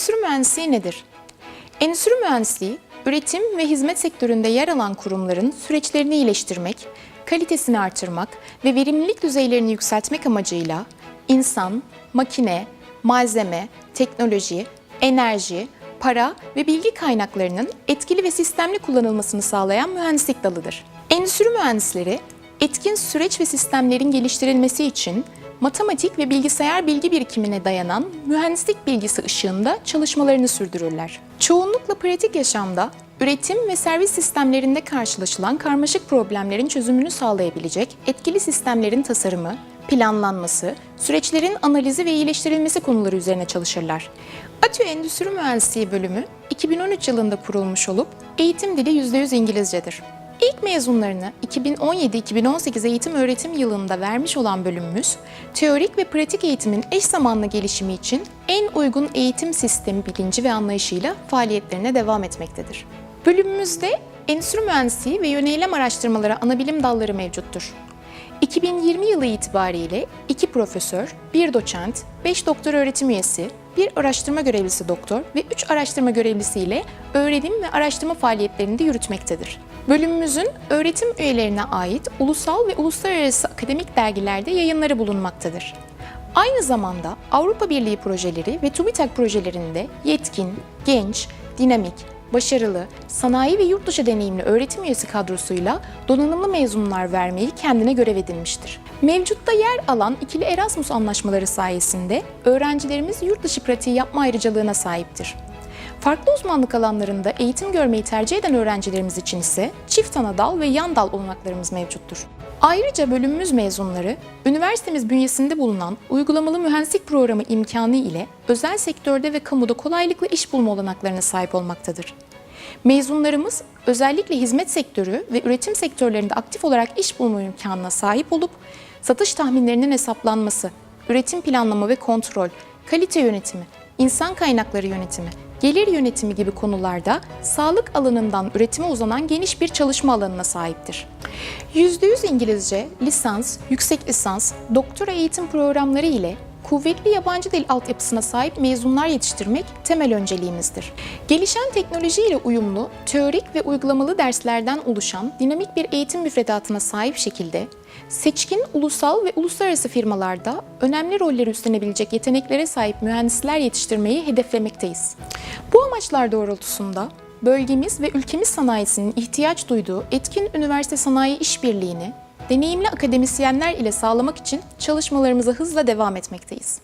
Endüstri mühendisliği nedir? Endüstri mühendisliği, üretim ve hizmet sektöründe yer alan kurumların süreçlerini iyileştirmek, kalitesini artırmak ve verimlilik düzeylerini yükseltmek amacıyla insan, makine, malzeme, teknoloji, enerji, para ve bilgi kaynaklarının etkili ve sistemli kullanılmasını sağlayan mühendislik dalıdır. Endüstri mühendisleri, etkin süreç ve sistemlerin geliştirilmesi için matematik ve bilgisayar bilgi birikimine dayanan mühendislik bilgisi ışığında çalışmalarını sürdürürler. Çoğunlukla pratik yaşamda üretim ve servis sistemlerinde karşılaşılan karmaşık problemlerin çözümünü sağlayabilecek etkili sistemlerin tasarımı, planlanması, süreçlerin analizi ve iyileştirilmesi konuları üzerine çalışırlar. ATÜ Endüstri Mühendisliği bölümü 2013 yılında kurulmuş olup eğitim dili %100 İngilizcedir. İlk mezunlarını 2017-2018 eğitim öğretim yılında vermiş olan bölümümüz, teorik ve pratik eğitimin eş zamanlı gelişimi için en uygun eğitim sistemi bilinci ve anlayışıyla faaliyetlerine devam etmektedir. Bölümümüzde endüstri mühendisliği ve yöneylem araştırmaları anabilim dalları mevcuttur. 2020 yılı itibariyle 2 profesör, 1 doçent, 5 doktor öğretim üyesi, 1 araştırma görevlisi doktor ve 3 araştırma görevlisi ile öğrenim ve araştırma faaliyetlerini de yürütmektedir. Bölümümüzün öğretim üyelerine ait ulusal ve uluslararası akademik dergilerde yayınları bulunmaktadır. Aynı zamanda Avrupa Birliği projeleri ve TÜBİTAK projelerinde yetkin, genç, dinamik, başarılı, sanayi ve yurt dışı deneyimli öğretim üyesi kadrosuyla donanımlı mezunlar vermeyi kendine görev edinmiştir. Mevcutta yer alan ikili Erasmus anlaşmaları sayesinde öğrencilerimiz yurt dışı pratiği yapma ayrıcalığına sahiptir. Farklı uzmanlık alanlarında eğitim görmeyi tercih eden öğrencilerimiz için ise çift ana dal ve yan dal olanaklarımız mevcuttur. Ayrıca bölümümüz mezunları, üniversitemiz bünyesinde bulunan uygulamalı mühendislik programı imkanı ile özel sektörde ve kamuda kolaylıkla iş bulma olanaklarına sahip olmaktadır. Mezunlarımız özellikle hizmet sektörü ve üretim sektörlerinde aktif olarak iş bulma imkanına sahip olup satış tahminlerinin hesaplanması, üretim planlama ve kontrol, kalite yönetimi, insan kaynakları yönetimi, gelir yönetimi gibi konularda sağlık alanından üretime uzanan geniş bir çalışma alanına sahiptir. %100 İngilizce, lisans, yüksek lisans, doktora eğitim programları ile kuvvetli yabancı dil altyapısına sahip mezunlar yetiştirmek temel önceliğimizdir. Gelişen teknoloji ile uyumlu, teorik ve uygulamalı derslerden oluşan dinamik bir eğitim müfredatına sahip şekilde seçkin ulusal ve uluslararası firmalarda önemli rolleri üstlenebilecek yeteneklere sahip mühendisler yetiştirmeyi hedeflemekteyiz. Amaçlar doğrultusunda bölgemiz ve ülkemiz sanayisinin ihtiyaç duyduğu etkin üniversite sanayi işbirliğini deneyimli akademisyenler ile sağlamak için çalışmalarımıza hızla devam etmekteyiz.